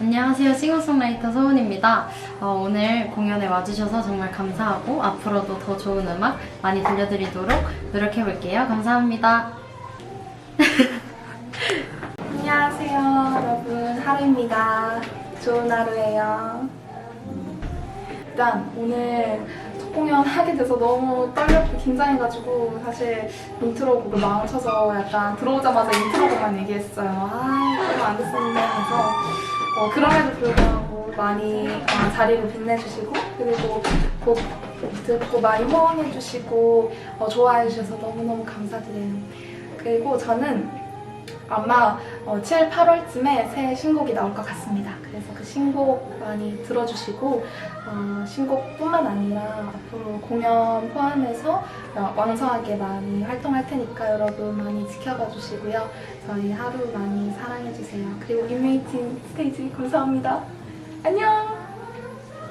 안녕하세요. 싱어송라이터 소은입니다. 어, 오늘 공연에 와주셔서 정말 감사하고 앞으로도 더 좋은 음악 많이 들려드리도록 노력해볼게요. 감사합니다. 안녕하세요, 여러분. 하루입니다. 좋은 하루예요. 일단 오늘 첫 공연 하게 돼서 너무 떨렸고 긴장해가지고 사실 인트로 곡을 마음쳐서 약간 들어오자마자 인트로 곡만 얘기했어요. 아, 이거 안 됐었는데 해서 어, 그럼에도 불구하고 많이 어, 자리를 빛내주시고 그리고 곡 듣고 많이 호응해주시고 어, 좋아해주셔서 너무너무 감사드려요. 그리고 저는 아마 어, 7, 8월쯤에 새 신곡이 나올 것 같습니다. 그래서 그 신곡 많이 들어주시고 어, 신곡뿐만 아니라 앞으로 공연 포함해서 어, 왕성하게 많이 활동할 테니까 여러분 많이 지켜봐 주시고요. 저희 하루 많이 사랑해 주세요. 그리고 이메이팅 스테이지 감사합니다. 안녕!